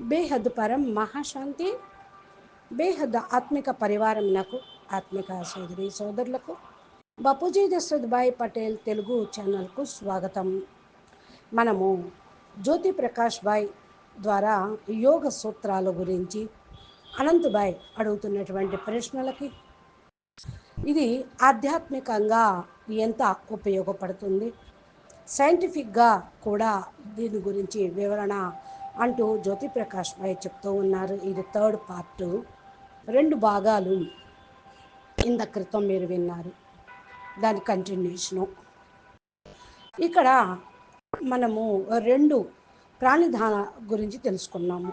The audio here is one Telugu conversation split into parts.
బేహద్ పరం మహాశాంతి బేహద్ ఆత్మిక పరివారం నాకు ఆత్మిక సోదరి సోదరులకు బాపూజీ దశరథ్భాయ్ పటేల్ తెలుగు ఛానల్కు స్వాగతం. మనము జ్యోతి ప్రకాష్ భాయ్ ద్వారా యోగ సూత్రాల గురించి అనంతభాయ్ అడుగుతున్నటువంటి ప్రశ్నలకి ఇది ఆధ్యాత్మికంగా ఎంత ఉపయోగపడుతుంది? సైంటిఫిక్గా కూడా దీని గురించి వివరణ అంటూ జ్యోతి ప్రకాష్ పై చెప్తూ ఉన్నారు. ఇది థర్డ్ పార్ట్. రెండు భాగాలు ఇంత క్రితం మీరు విన్నారు. దాని కంటిన్యూషను ఇక్కడ మనము రెండు ప్రాణిధాన గురించి తెలుసుకున్నాము.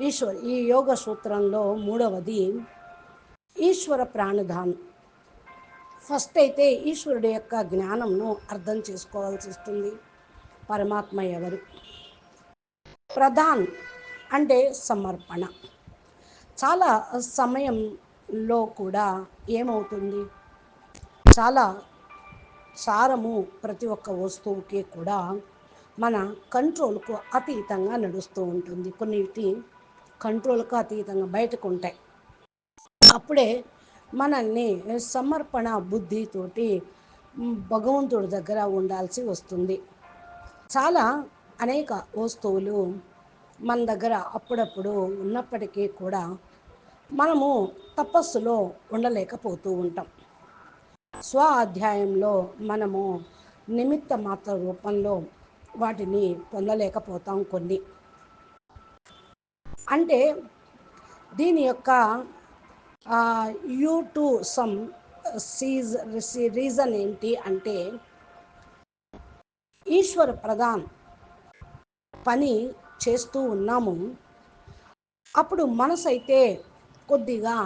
ఈశ్వర్ ఈ యోగ సూత్రంలో మూడవది ఈశ్వర ప్రాణిధానం. ఫస్ట్ అయితే ఈశ్వరుడు యొక్క జ్ఞానంను అర్థం చేసుకోవాల్సి వస్తుంది. పరమాత్మ ఎవరు? ప్రధాన్ అంటే సమర్పణ. చాలా సమయంలో కూడా ఏమవుతుంది? చాలా సారము ప్రతి ఒక్క వస్తువుకి కూడా మన కంట్రోల్కు అతీతంగా నడుస్తూ ఉంటుంది. కొన్నిటి కంట్రోల్కు అతీతంగా బయటకు ఉంటాయి. అప్పుడే మనల్ని సమర్పణ బుద్ధితోటి భగవంతుడి దగ్గర ఉండాల్సి వస్తుంది. చాలా అనేక వస్తువులు మన దగ్గర అప్పుడప్పుడు ఉన్నప్పటికీ కూడా మనము తపస్సులో ఉండలేకపోతూ ఉంటాం. స్వ అధ్యాయంలో మనము నిమిత్త మాత్ర రూపంలో వాటిని పొందలేకపోతాం కొన్ని. అంటే దీని యొక్క you to some seize reason ఏంటి అంటే ఈశ్వర ప్రధాన్ పని చేస్తూ ఉన్నాము. అప్పుడు మనసు అయితే కొద్దిగా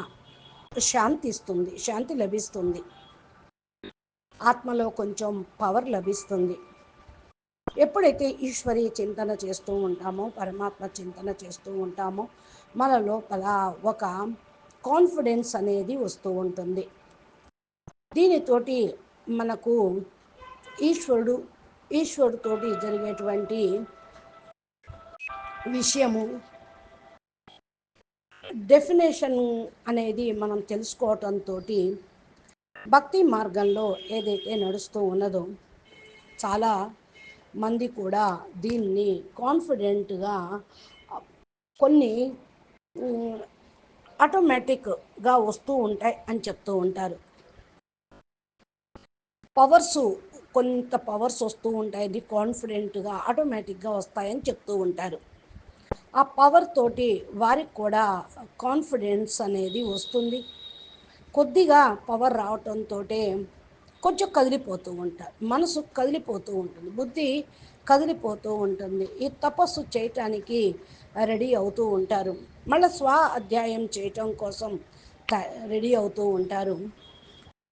శాంతి ఇస్తుంది శాంతి లభిస్తుంది. ఆత్మలో కొంచెం పవర్ లభిస్తుంది. ఎప్పుడైతే ఈశ్వరీయ చింతన చేస్తూ ఉంటామో పరమాత్మ చింతన చేస్తూ ఉంటామో మన లోపల ఒక కాన్ఫిడెన్స్ అనేది వస్తూ ఉంటుంది. దీనితోటి మనకు ఈశ్వరుడు ఈశ్వరుడితోటి జరిగేటువంటి విషయము. డెఫినేషన్ అనేది మనం తెలుసుకోవటంతో భక్తి మార్గంలో ఏదైతే నడుస్తూ ఉన్నదో చాలా మంది కూడా దీన్ని కాన్ఫిడెంట్గా కొన్ని ఆటోమేటిక్గా వస్తూ ఉంటాయి అని చెప్తూ ఉంటారు. పవర్స్ కొంత పవర్స్ వస్తూ ఉంటాయి కాన్ఫిడెంట్గా ఆటోమేటిక్గా వస్తాయని చెప్తూ ఉంటారు. ఆ పవర్ తోటి వారికి కూడా కాన్ఫిడెన్స్ అనేది వస్తుంది. కొద్దిగా పవర్ రావటంతో కొంచెం కదిలిపోతూ ఉంటారు. మనసు కదిలిపోతూ ఉంటుంది. బుద్ధి కదిలిపోతూ ఉంటుంది. ఈ తపస్సు చేయటానికి రెడీ అవుతూ ఉంటారు. మళ్ళీ స్వ అధ్యాయం చేయటం కోసం రెడీ అవుతూ ఉంటారు.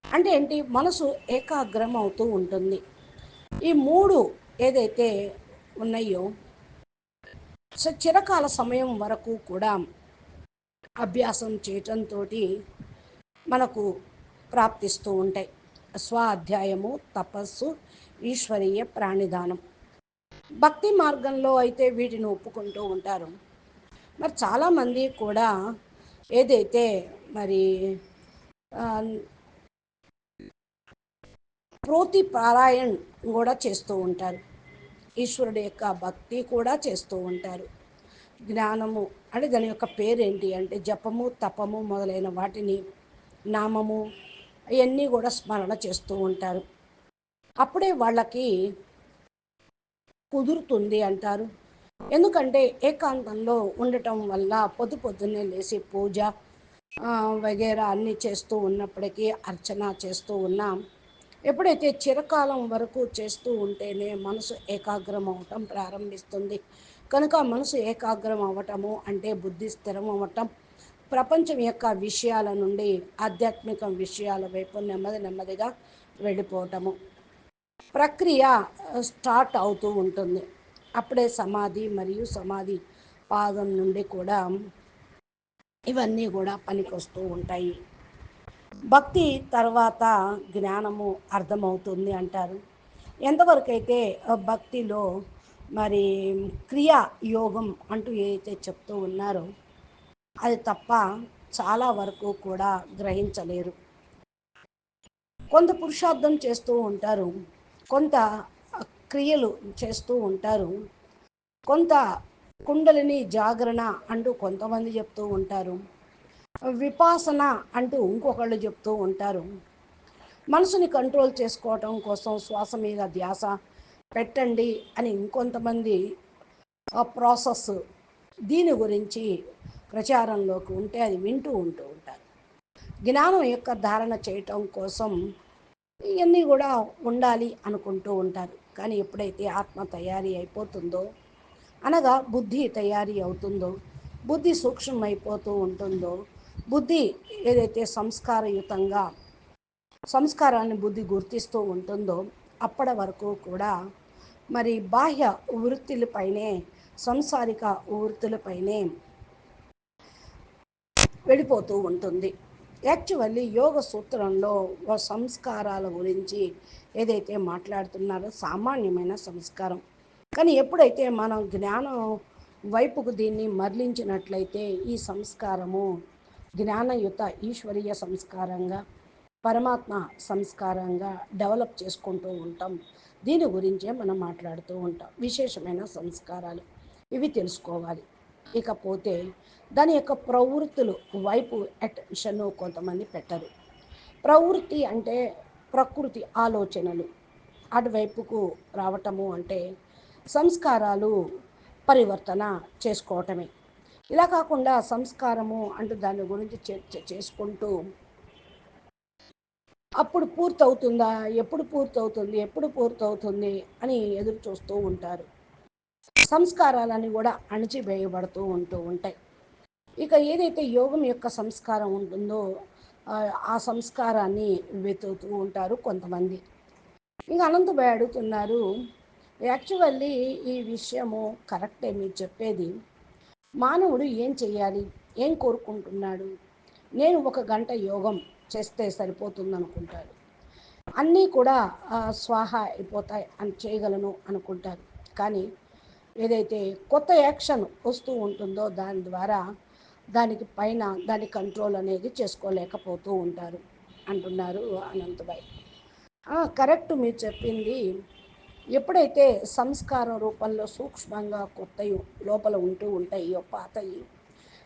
అంటే ఏంటి? మనసు ఏకాగ్రం అవుతూ ఉంటుంది. ఈ మూడు ఏదైతే ఉన్నాయో చిరకాల సమయం వరకు కూడా అభ్యాసం చేయటంతో మనకు ప్రాప్తిస్తూ ఉంటాయి. స్వ అధ్యాయము తపస్సు ఈశ్వరీయ ప్రాణిదానం. భక్తి మార్గంలో అయితే వీటిని ఒప్పుకుంటూ ఉంటారు. మరి చాలామంది కూడా ఏదైతే మరి ప్రోతి పారాయణ్ కూడా చేస్తూ ఉంటారు. ఈశ్వరుడు యొక్క భక్తి కూడా చేస్తూ ఉంటారు. జ్ఞానము అంటే దాని యొక్క పేరేంటి అంటే జపము తపము మొదలైన వాటిని నామము ఇవన్నీ కూడా స్మరణ చేస్తూ ఉంటారు. అప్పుడే వాళ్ళకి కుదురుతుంది అంటారు. ఎందుకంటే ఏకాంతంలో ఉండటం వల్ల పొద్దు పొద్దున్నే లేచి పూజ వగేరా అన్నీ చేస్తూ ఉన్నప్పటికీ అర్చన చేస్తూ ఉన్నాం. ఎప్పుడైతే చిరకాలం వరకు చేస్తూ ఉంటేనే మనసు ఏకాగ్రం అవటం ప్రారంభిస్తుంది. కనుక మనసు ఏకాగ్రం అవ్వటము అంటే బుద్ధి స్థిరం అవ్వటం ప్రపంచం యొక్క విషయాల నుండి ఆధ్యాత్మిక విషయాల వైపు నెమ్మది నెమ్మదిగా వెళ్ళిపోవటము. ప్రక్రియ స్టార్ట్ అవుతూ ఉంటుంది. అప్పుడే సమాధి మరియు సమాధి పాదం నుండి కూడా ఇవన్నీ కూడా పనికొస్తూ ఉంటాయి. భక్తి తర్వాత జ్ఞానము అర్థమవుతుంది అంటారు. ఎంతవరకు అయితే భక్తిలో మరి క్రియా యోగం అంటూ ఏదైతే చెప్తూ ఉన్నారో అది తప్ప చాలా వరకు కూడా గ్రహించలేరు. కొంత పురుషార్థం చేస్తూ ఉంటారు కొంత క్రియలు చేస్తూ ఉంటారు కొంత కుండలిని జాగరణ అంటూ కొంతమంది చెప్తూ ఉంటారు. విపాసన అంటూ ఇంకొకళ్ళు చెప్తూ ఉంటారు. మనసుని కంట్రోల్ చేసుకోవటం కోసం శ్వాస మీద ధ్యాస పెట్టండి అని ఇంకొంతమంది ఆ ప్రాసెస్ దీని గురించి ప్రచారంలోకి ఉంటే అది వింటూ ఉంటూ ఉంటారు. జ్ఞానం యొక్క ధారణ చేయటం కోసం ఇవన్నీ కూడా ఉండాలి అనుకుంటూ ఉంటారు. కానీ ఎప్పుడైతే ఆత్మ తయారీ అయిపోతుందో అనగా బుద్ధి తయారీ అవుతుందో బుద్ధి సూక్ష్మమైపోతూ ఉంటుందో బుద్ధి ఏదైతే సంస్కారయుతంగా సంస్కారాన్ని బుద్ధి గుర్తిస్తూ ఉంటుందో అప్పటి వరకు కూడా మరి బాహ్య వృత్తులపైనే సంసారిక వృత్తులపైనే వెళ్ళిపోతూ ఉంటుంది. యాక్చువల్లీ యోగ సూత్రంలో సంస్కారాల గురించి ఏదైతే మాట్లాడుతున్నారో సామాన్యమైన సంస్కారం. కానీ ఎప్పుడైతే మనం జ్ఞానం వైపుకు దీన్ని మరలించినట్లయితే ఈ సంస్కారము జ్ఞానయుత ఈశ్వరీయ సంస్కారంగా పరమాత్మ సంస్కారంగా డెవలప్ చేసుకుంటూ ఉంటాం. దీని గురించే మనం మాట్లాడుతూ ఉంటాం. విశేషమైన సంస్కారాలు ఇవి తెలుసుకోవాలి. ఇకపోతే దాని యొక్క ప్రవృత్తులు వైపు అటెన్షన్ కొంతమంది పెట్టరు. ప్రవృత్తి అంటే ప్రకృతి ఆలోచనలు. అటువైపుకు రావటము అంటే సంస్కారాలు పరివర్తన చేసుకోవటమే. ఇలా కాకుండా సంస్కారము అంటూ దాని గురించి చర్చ చేసుకుంటూ అప్పుడు పూర్తవుతుందా? ఎప్పుడు పూర్తవుతుంది? ఎప్పుడు పూర్తవుతుంది? అని ఎదురు చూస్తూ ఉంటారు. సంస్కారాలన్నీ కూడా అణిచివేయబడుతూ ఉంటూ ఉంటాయి. ఇక ఏదైతే యోగం యొక్క సంస్కారం ఉంటుందో ఆ సంస్కారాన్ని వెతుకుతూ ఉంటారు కొంతమంది. ఇంకా అనంతభాయ్ అడుగుతున్నారు యాక్చువల్లీ ఈ విషయము కరెక్టే మీరు చెప్పేది. మానవుడు ఏం చేయాలి ఏం కోరుకుంటున్నాడు? నేను ఒక గంట యోగం చేస్తే సరిపోతుంది అనుకుంటాడు అన్నీ కూడా స్వాహ అయిపోతాయి అని చేయగలను అనుకుంటారు. కానీ ఏదైతే కొత్త యాక్షన్ వస్తూ ఉంటుందో దాని ద్వారా దానికి పైన దాని కంట్రోల్ అనేది చేసుకోలేకపోతూ ఉంటారు అంటున్నారు అనంతభాయ్ కరెక్ట్ మీరు చెప్పింది ఎప్పుడైతే సంస్కారం రూపంలో సూక్ష్మంగా కొత్తవి లోపల ఉంటూ ఉంటాయో పాతవి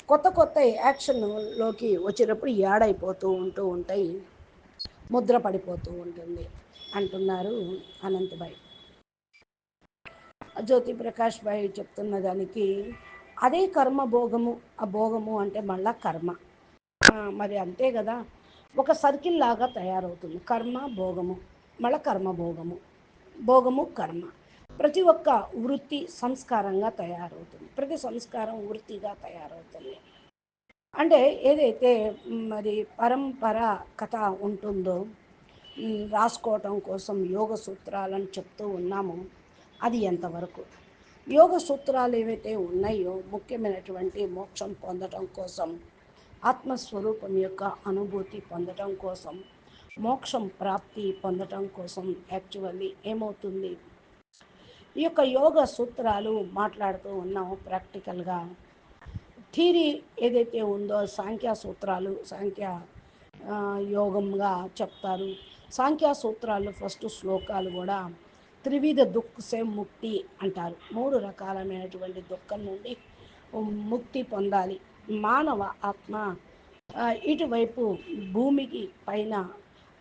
కొత్త కొత్త యాక్షన్లోకి వచ్చినప్పుడు ఏడైపోతూ ఉంటూ ఉంటాయి ముద్ర పడిపోతూ ఉంటుంది అంటున్నారు అనంతభాయ్ జ్యోతి ప్రకాష్ భాయ్ చెప్తున్న దానికి అదే కర్మ భోగము ఆ భోగము అంటే మళ్ళా కర్మ. మరి అంతే కదా ఒక సర్కిల్ లాగా తయారవుతుంది కర్మ భోగము మళ్ళా కర్మ భోగము. భోగము కర్మ. ప్రతి ఒక్క వృత్తి సంస్కారంగా తయారవుతుంది. ప్రతి సంస్కారం వృత్తిగా తయారవుతుంది. అంటే ఏదైతే మరి పరంపర కథ ఉంటుందో రాసుకోవటం కోసం యోగ సూత్రాలను చెప్తూ ఉన్నామో అది ఎంతవరకు? యోగ సూత్రాలు ఏవైతే ఉన్నాయో ముఖ్యమైనటువంటి మోక్షం పొందటం కోసం ఆత్మస్వరూపం యొక్క అనుభూతి పొందటం కోసం మోక్షం ప్రాప్తి పొందటం కోసం యాక్చువల్లీ ఏమవుతుంది? ఈ యొక్క యోగ సూత్రాలు మాట్లాడుతూ ఉన్నాము ప్రాక్టికల్గా థీరీ ఏదైతే ఉందో సాంఖ్య సూత్రాలు సాంఖ్య యోగంగా చెప్తారు. సాంఖ్య సూత్రాలు ఫస్ట్ శ్లోకాలు కూడా త్రివిధ దుఃఖసే ముక్తి అంటారు. మూడు రకాలమైనటువంటి దుఃఖం నుండి ముక్తి పొందాలి. మానవ ఆత్మ ఇటువైపు భూమికి పైన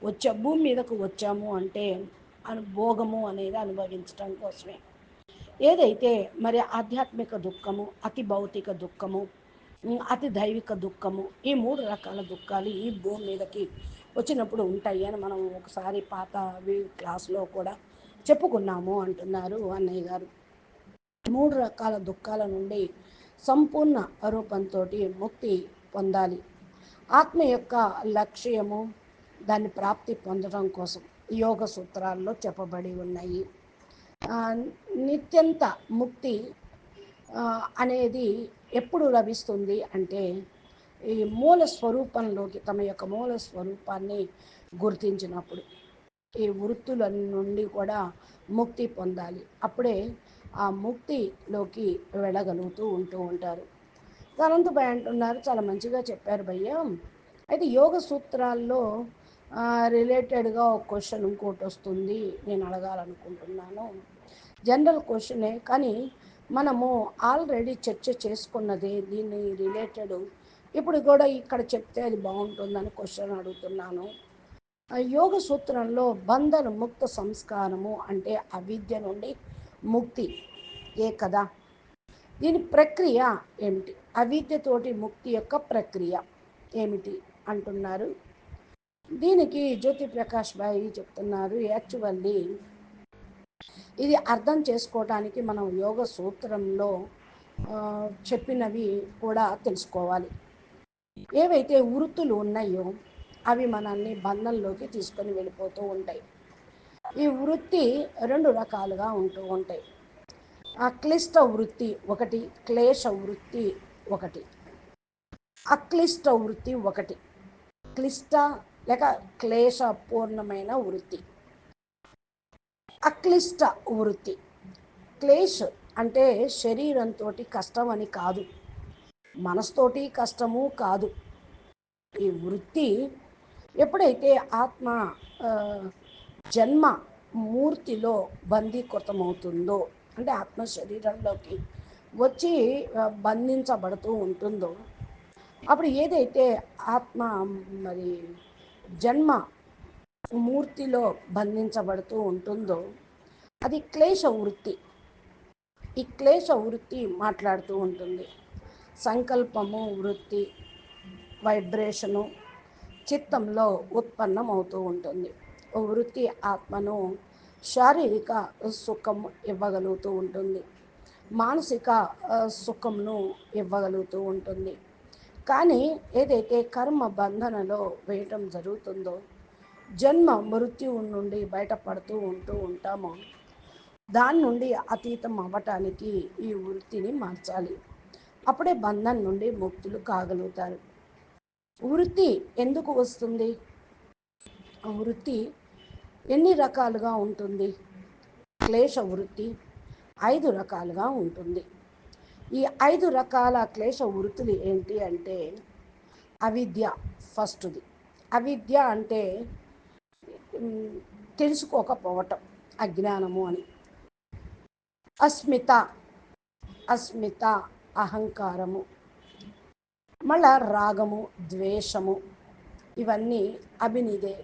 వచ్చా భూమి మీదకు వచ్చాము అంటే అనుభోగము అనేది అనుభవించటం కోసమే. ఏదైతే మరి ఆధ్యాత్మిక దుఃఖము అతి భౌతిక దుఃఖము అతి దైవిక దుఃఖము ఈ మూడు రకాల దుఃఖాలు ఈ భూమి మీదకి వచ్చినప్పుడు ఉంటాయి అని మనం ఒకసారి పాత క్లాస్లో కూడా చెప్పుకున్నాము అంటున్నారు అన్నయ్య గారు. మూడు రకాల దుఃఖాల నుండి సంపూర్ణ రూపంతో ముక్తి పొందాలి. ఆత్మ యొక్క లక్ష్యము దాన్ని ప్రాప్తి పొందడం కోసం యోగ సూత్రాల్లో చెప్పబడి ఉన్నాయి. నిత్యంత ముక్తి అనేది ఎప్పుడు లభిస్తుంది అంటే ఈ మూల స్వరూపంలోకి తమ యొక్క మూల స్వరూపాన్ని గుర్తించినప్పుడు ఈ వృత్తుల నుండి కూడా ముక్తి పొందాలి. అప్పుడే ఆ ముక్తిలోకి వెళ్ళగలుగుతూ ఉంటూ ఉంటారు. అనంతభాయ్ అంటున్నారు చాలా మంచిగా చెప్పారు భయ్య. అయితే యోగ సూత్రాల్లో రిలేటెడ్గా ఒక క్వశ్చన్ ఇంకోటి వస్తుంది. నేను అడగాలనుకుంటున్నాను. జనరల్ క్వశ్చనే కానీ మనము ఆల్రెడీ చర్చ చేసుకున్నదే దీన్ని రిలేటెడ్ ఇప్పుడు కూడా ఇక్కడ చెప్తే అది బాగుంటుందని క్వశ్చన్ అడుగుతున్నాను. యోగ సూత్రంలో బంధన ముక్త సంస్కారము అంటే అవిద్య నుండి ముక్తి. ఏ కదా దీని ప్రక్రియ ఏమిటి? అవిద్యతోటి ముక్తి యొక్క ప్రక్రియ ఏమిటి? అంటున్నారు. దీనికి జ్యోతి ప్రకాష్ బాయి చెప్తున్నారు యాక్చువల్లీ ఇది అర్థం చేసుకోవటానికి మనం యోగ సూత్రంలో చెప్పినవి కూడా తెలుసుకోవాలి. ఏవైతే వృత్తులు ఉన్నాయో అవి మనల్ని బంధంలోకి తీసుకొని వెళ్ళిపోతూ ఉంటాయి. ఈ వృత్తి రెండు రకాలుగా ఉంటూ ఉంటాయి. అక్లిష్ట వృత్తి ఒకటి క్లేశ వృత్తి ఒకటి. అక్లిష్ట వృత్తి ఒకటి. క్లిష్ట లేక క్లేశపూర్ణమైన వృత్తి. అక్లిష్ట వృత్తి. క్లేష్ అంటే శరీరంతో కష్టం అని కాదు. మనస్తోటి కష్టము కాదు. ఈ వృత్తి ఎప్పుడైతే ఆత్మ జన్మ మూర్తిలో బందీకృతమవుతుందో అంటే ఆత్మ శరీరంలోకి వచ్చి బంధించబడుతూ ఉంటుందో అప్పుడు ఏదైతే ఆత్మ మరి జన్మ మూర్తిలో బంధించబడుతూ ఉంటుందో అది క్లేశ వృత్తి. ఈ క్లేశ వృత్తి మాట్లాడుతూ ఉంటుంది. సంకల్పము వృత్తి వైబ్రేషను చిత్తంలో ఉత్పన్నం అవుతూ ఉంటుంది వృత్తి ఆత్మను శారీరక సుఖం ఇవ్వగలుగుతూ ఉంటుంది. మానసిక సుఖంను ఇవ్వగలుగుతూ ఉంటుంది. కానీ ఏదైతే కర్మ బంధనలో వేయటం జరుగుతుందో జన్మ మృత్యువు నుండి బయటపడుతూ ఉంటూ ఉంటామో దాని నుండి అతీతం అవ్వటానికి ఈ వృత్తిని మార్చాలి. అప్పుడే బంధం నుండి ముక్తులు కాగలుగుతారు. వృత్తి ఎందుకు వస్తుంది? వృత్తి ఎన్ని రకాలుగా ఉంటుంది? క్లేశ వృత్తి ఐదు రకాలుగా ఉంటుంది. ఈ ఐదు రకాల క్లేశ వృత్తులు ఏంటి అంటే అవిద్య ఫస్ట్ది. అవిద్య అంటే తెలుసుకోకపోవటం అజ్ఞానము అని. అస్మిత అస్మిత అహంకారము. మళ్ళా రాగము ద్వేషము ఇవన్నీ అభినిదే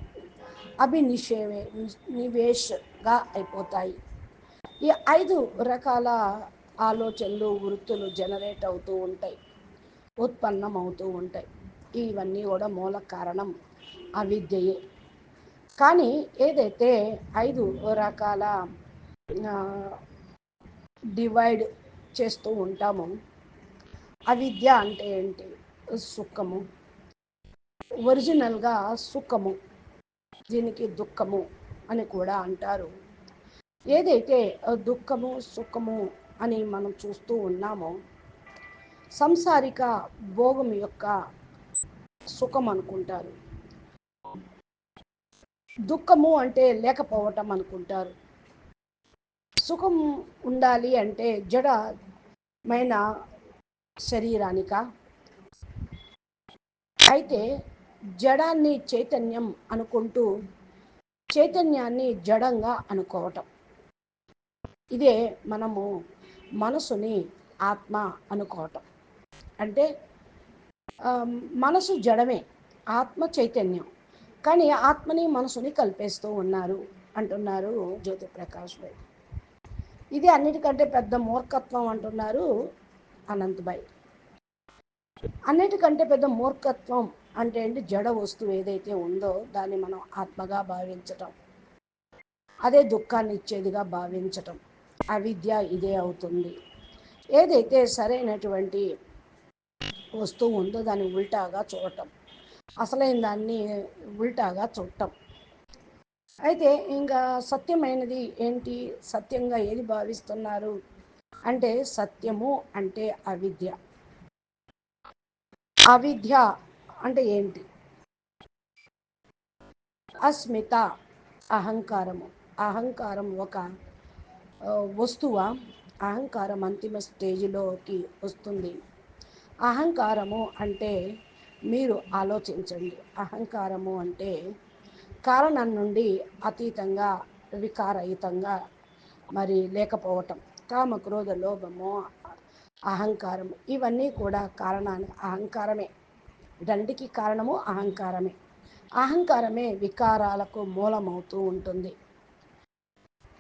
అభినిషేవే నివేష్గా అయిపోతాయి. ఈ ఐదు రకాల ఆలోచనలు వృత్తులు జనరేట్ అవుతూ ఉంటాయి. ఉత్పన్నం అవుతూ ఉంటాయి. ఇవన్నీ కూడా మూల కారణం అవిద్యయే. కానీ ఏదైతే ఐదు రకాల డివైడ్ చేస్తూ ఉంటామో అవిద్య అంటే ఏంటి? సుఖము. ఒరిజినల్గా సుఖము. దీనికి దుఃఖము అని కూడా అంటారు. ఏదైతే దుఃఖము సుఖము అని మనం చూస్తూ ఉన్నామో. సంసారిక భోగం యొక్క సుఖం అనుకుంటారు. దుఃఖము అంటే లేకపోవటం అనుకుంటారు. సుఖం ఉండాలి అంటే జడమైన శరీరానిక. అయితే జడాన్ని చైతన్యం అనుకుంటూ చైతన్యాన్ని జడంగా అనుకోవటం. ఇదే మనము మనసుని ఆత్మ అనుకోవటం. అంటే మనసు జడమే ఆత్మ చైతన్యం. కానీ ఆత్మని మనసుని కలిపేస్తూ ఉన్నారు అంటున్నారు జ్యోతి ప్రకాష్ భాయ్ ఇది అన్నిటికంటే పెద్ద మూర్ఖత్వం అంటున్నారు అనంతభాయ్ అన్నిటికంటే పెద్ద మూర్ఖత్వం అంటే ఏంటి? జడ వస్తువు ఏదైతే ఉందో దాన్ని మనం ఆత్మగా భావించటం. అదే దుఃఖాన్ని ఇచ్చేదిగా భావించటం. అవిద్య ఇదే అవుతుంది. ఏదైతే సరైనటువంటి వస్తువు ఉందో దాన్ని ఉల్టాగా చూడటం. అసలైన దాన్ని ఉల్టాగా చూడటం. అయితే ఇంకా సత్యమైనది ఏంటి? సత్యంగా ఏది భావిస్తున్నారు? అంటే సత్యము అంటే అవిద్య. అవిద్య అంటే ఏంటి? అస్మిత అహంకారము. అహంకారం ఒక వస్తువ అహంకారం అంతిమ స్టేజిలోకి వస్తుంది. అహంకారము అంటే మీరు ఆలోచించండి. అహంకారము అంటే కారణం నుండి అతీతంగా వికారయుతంగా మరి లేకపోవటం. కామ క్రోధ లోభము అహంకారం ఇవన్నీ కూడా కారణాన్ని అహంకారమే. దండికి కారణము అహంకారమే. అహంకారమే వికారాలకు మూలమవుతూ ఉంటుంది.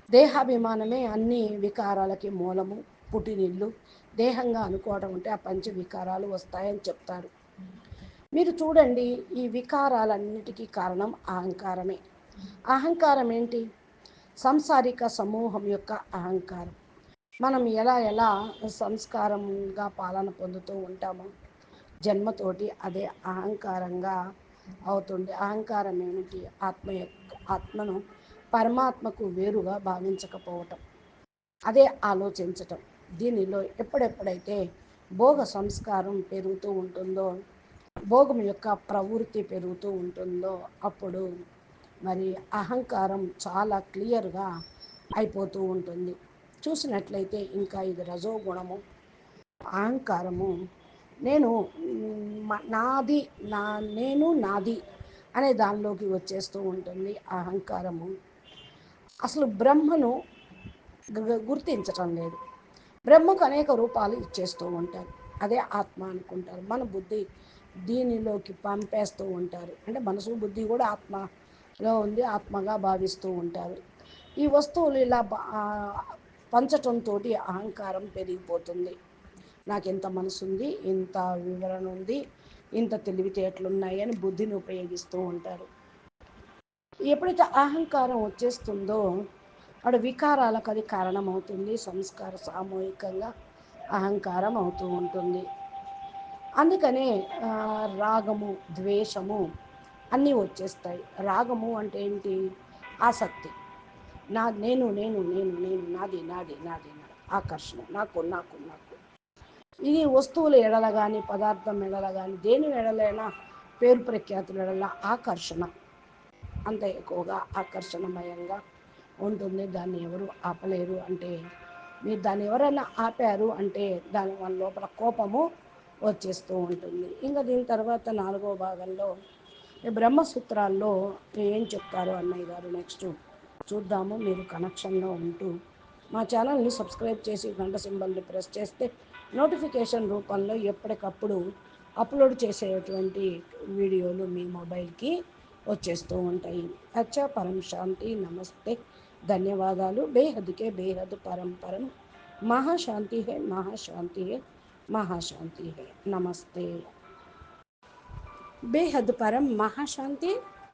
దేహాభిమానమే అన్ని వికారాలకి మూలము పుట్టినిల్లు దేహంగా అనుకోవడం ఉంటే ఆ పంచ వికారాలు వస్తాయని చెప్తారు. మీరు చూడండి ఈ వికారాలన్నిటికీ కారణం అహంకారమే. అహంకారం ఏంటి? సంసారిక సమూహం యొక్క అహంకారం. మనం ఎలా ఎలా సంస్కారంగా పాలన పొందుతూ ఉంటామో జన్మతోటి అదే అహంకారంగా అవుతుంది అహంకారం ఏమిటి? ఆత్మ యొక్క ఆత్మను పరమాత్మకు వేరుగా భావించకపోవటం. అదే ఆలోచించటం. దీనిలో ఎప్పుడెప్పుడైతే భోగ సంస్కారం పెరుగుతూ ఉంటుందో భోగం యొక్క ప్రవృత్తి పెరుగుతూ ఉంటుందో అప్పుడు మరి అహంకారం చాలా క్లియర్గా అయిపోతూ ఉంటుంది. చూసినట్లయితే ఇంకా ఇది రజోగుణము అహంకారము. నేను నాది నా నేను నాది అనే దానిలోకి వచ్చేస్తూ ఉంటుంది అహంకారము. అసలు బ్రహ్మను గుర్తించటం లేదు. బ్రహ్మకు అనేక రూపాలు ఇచ్చేస్తూ ఉంటారు. అదే ఆత్మ అనుకుంటారు. మన బుద్ధి దీనిలోకి పంపేస్తూ ఉంటారు. అంటే మనసు బుద్ధి కూడా ఆత్మలో ఉంది ఆత్మగా భావిస్తూ ఉంటారు. ఈ వస్తువులు ఇలా పంచటంతో అహంకారం పెరిగిపోతుంది. నాకు ఇంత మనసు ఉంది ఇంత వివరణ ఉంది ఇంత తెలివితేటలు ఉన్నాయని బుద్ధిని ఉపయోగిస్తూ ఉంటారు. ఎప్పుడైతే అహంకారం వచ్చేస్తుందో వాడు వికారాలకు అది కారణమవుతుంది. సంస్కార సామూహికంగా అహంకారం అవుతూ ఉంటుంది. అందుకనే రాగము ద్వేషము అన్నీ వచ్చేస్తాయి. రాగము అంటే ఏంటి? ఆసక్తి. నా నేను నేను నేను నేను నాది నాది నాది నాది. ఆకర్షణ. నాకు నాకు నాకు. ఇది వస్తువుల ఎడల కానీ పదార్థం ఎడల కానీ దేని ఎడలైనా పేరు ప్రఖ్యాతుల ఎడల ఆకర్షణ. అంత ఎక్కువగా ఆకర్షణమయంగా ఉంటుంది. దాన్ని ఎవరు ఆపలేరు అంటే మీరు దాన్ని ఎవరైనా ఆపారు అంటే దాని మన లోపల కోపము వచ్చేస్తూ ఉంటుంది. ఇంకా దీని తర్వాత నాలుగో భాగంలో బ్రహ్మసూత్రాల్లో ఏం చెప్తారు అన్నయ్య గారు? నెక్స్ట్ చూద్దాము. మీరు కనెక్షన్లో ఉంటూ మా ఛానల్ని సబ్స్క్రైబ్ చేసి గంట సింబల్ని ప్రెస్ చేస్తే నోటిఫికేషన్ రూపంలో ఎప్పటికప్పుడు అప్లోడ్ చేసేటువంటి వీడియోలు మీ మొబైల్కి వచ్చేస్తూ ఉంటాయి. అచ్చా పరం శాంతి నమస్తే. ధన్యవాదాలు. బేహద్కే బేహద్ పరం పరం. మహాశాంతి హే మహాశాంతి హే మహాశాంతి హే. నమస్తే. బేహద్ పరం మహాశాంతి